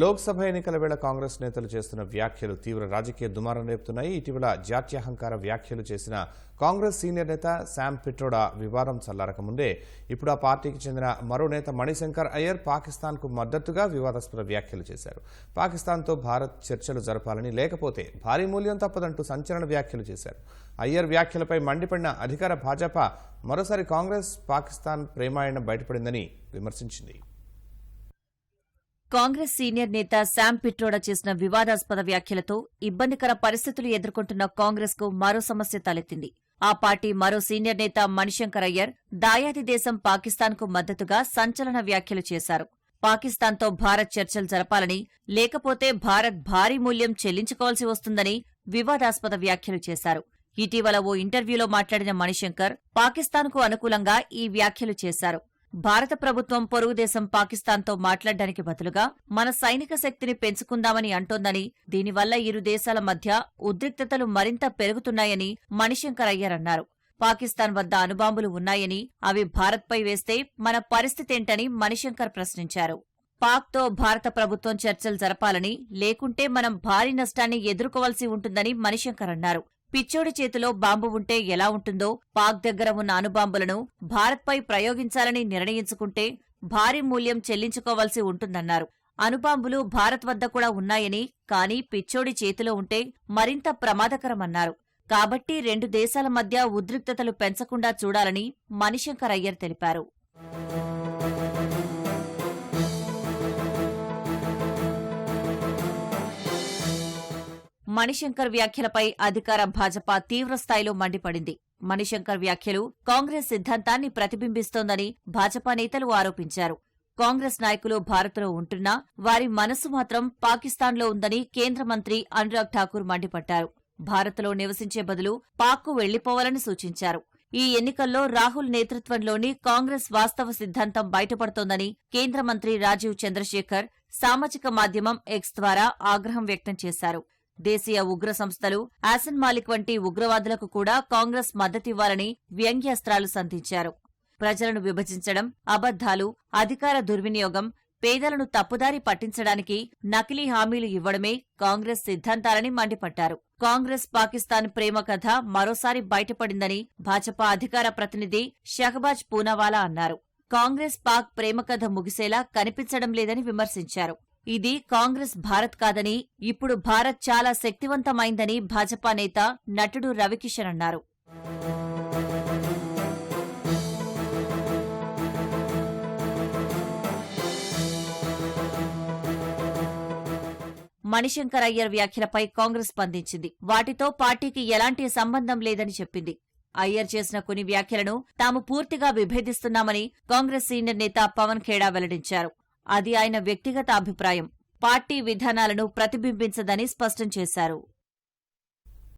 లోక్సభ ఎన్నికల వేళ కాంగ్రెస్ నేతలు చేస్తున్న వ్యాఖ్యలు తీవ్ర రాజకీయ దుమారం రేపుతున్నాయి. ఇటీవల జాత్యహంకార వ్యాఖ్యలు చేసిన కాంగ్రెస్ సీనియర్ నేత శామ్ పిట్రోడా వివాదం చల్లారక ముందే ఇప్పుడు ఆ పార్టీకి చెందిన మరో నేత మణిశంకర్ అయ్యర్ పాకిస్తాన్కు మద్దతుగా వివాదాస్పద వ్యాఖ్యలు చేశారు. పాకిస్తాన్తో భారత్ చర్చలు జరపాలని లేకపోతే భారీ మూల్యం తప్పదంటూ సంచలన వ్యాఖ్యలు చేశారు. అయ్యర్ వ్యాఖ్యలపై మండిపడిన అధికార భాజపా మరోసారి కాంగ్రెస్ పాకిస్తాన్ ప్రేమాయణం బయటపడిందని విమర్శించింది. కాంగ్రెస్ సీనియర్ నేత శామ్ పిట్రోడా చేసిన వివాదాస్పద వ్యాఖ్యలతో ఇబ్బందికర పరిస్థితులు ఎదుర్కొంటున్న కాంగ్రెస్కు మరో సమస్య తలెత్తింది. ఆ పార్టీ మరో సీనియర్ నేత మణిశంకర్ అయ్యర్ దాయాది దేశం పాకిస్తాన్కు మద్దతుగా సంచలన వ్యాఖ్యలు చేశారు. పాకిస్తాన్తో భారత్ చర్చలు జరపాలని లేకపోతే భారత్ భారీ మూల్యం చెల్లించుకోవాల్సి వస్తుందని వివాదాస్పద వ్యాఖ్యలు చేశారు. ఇటీవల ఓ ఇంటర్వ్యూలో మాట్లాడిన మణిశంకర్ పాకిస్తాన్కు అనుకూలంగా ఈ వ్యాఖ్యలు చేశారు. భారత ప్రభుత్వం పొరుగుదేశం పాకిస్తాన్తో మాట్లాడడానికి బదులుగా మన సైనిక శక్తిని పెంచుకుందామని అంటోందని దీనివల్ల ఇరు దేశాల మధ్య ఉద్రిక్తతలు మరింత పెరుగుతున్నాయని మణిశంకర్ అయ్యారన్నారు. పాకిస్తాన్ వద్ద అణుబాంబులు ఉన్నాయని అవి భారత్పై వేస్తే మన పరిస్థితేంటని మణిశంకర్ ప్రశ్నించారు. పాక్తో భారత ప్రభుత్వం చర్చలు జరపాలని లేకుంటే మనం భారీ నష్టాన్ని ఎదుర్కోవాల్సి ఉంటుందని మణిశంకర్ అన్నారు. పిచ్చోడి చేతిలో బాంబు ఉంటే ఎలా ఉంటుందో పాక్ దగ్గర ఉన్న అణుబాంబులను భారత్పై ప్రయోగించాలని నిర్ణయించుకుంటే భారీ మూల్యం చెల్లించుకోవాల్సి ఉంటుందన్నారు. అణుబాంబులు భారత్ వద్ద కూడా ఉన్నాయని కానీ పిచ్చోడి చేతిలో ఉంటే మరింత ప్రమాదకరమన్నారు. కాబట్టి రెండు దేశాల మధ్య ఉద్రిక్తతలు పెంచకుండా చూడాలని మణిశంకర్ అయ్యర్ తెలిపారు. మణిశంకర్ వ్యాఖ్యలపై అధికార భాజపా తీవ్రస్థాయిలో మండిపడింది. మణిశంకర్ వ్యాఖ్యలు కాంగ్రెస్ సిద్ధాంతాన్ని ప్రతిబింబిస్తోందని భాజపా నేతలు ఆరోపించారు. కాంగ్రెస్ నాయకులు భారత్లో ఉంటున్నా వారి మనసు మాత్రం పాకిస్తాన్లో ఉందని కేంద్ర మంత్రి అనురాగ్ ఠాకూర్ మండిపడ్డారు. భారత్లో నివసించే బదులు పాక్కు వెళ్ళిపోవాలని సూచించారు. ఈ ఎన్నికల్లో రాహుల్ నేతృత్వంలోని కాంగ్రెస్ వాస్తవ సిద్ధాంతం బయటపడుతోందని కేంద్ర మంత్రి రాజీవ్ చంద్రశేఖర్ సామాజిక మాధ్యమం ఎక్స్ ద్వారా ఆగ్రహం వ్యక్తం చేశారు. దేశీయ ఉగ్ర సంస్థలు ఆసన్ మాలిక్ వంటి ఉగ్రవాదులకు కూడా కాంగ్రెస్ మద్దతివ్వాలని వ్యంగ్యాస్త్రాలు సంధించారు. ప్రజలను విభజించడం అబద్దాలు అధికార దుర్వినియోగం పేదలను తప్పుదారి పట్టించడానికి నకిలీ హామీలు ఇవ్వడమే కాంగ్రెస్ సిద్ధాంతాలని మండిపడ్డారు. కాంగ్రెస్ పాకిస్తాన్ ప్రేమ కథ మరోసారి బయటపడిందని భాజపా అధికార ప్రతినిధి షహబాజ్ పూనావాలా అన్నారు. కాంగ్రెస్ పాక్ ప్రేమ కథ ముగిసేలా కనిపించడం లేదని విమర్శించారు. ఇది కాంగ్రెస్ భారత్ కాదని ఇప్పుడు భారత్ చాలా శక్తివంతమైందని భాజపా నేత నటుడు రవికిషన్ అన్నారు. మణిశంకర్ అయ్యర్ వ్యాఖ్యలపై కాంగ్రెస్ స్పందించింది. వాటితో పార్టీకి ఎలాంటి సంబంధం లేదని చెప్పింది. అయ్యర్ చేసిన కొన్ని వ్యాఖ్యలను తాము పూర్తిగా విభేదిస్తున్నామని కాంగ్రెస్ సీనియర్ నేత పవన్ ఖేడా వెల్లడించారు. అది ఆయన వ్యక్తిగత అభిప్రాయం. పార్టీ విధానాలను ప్రతిబింబించదని స్పష్టం చేశారు.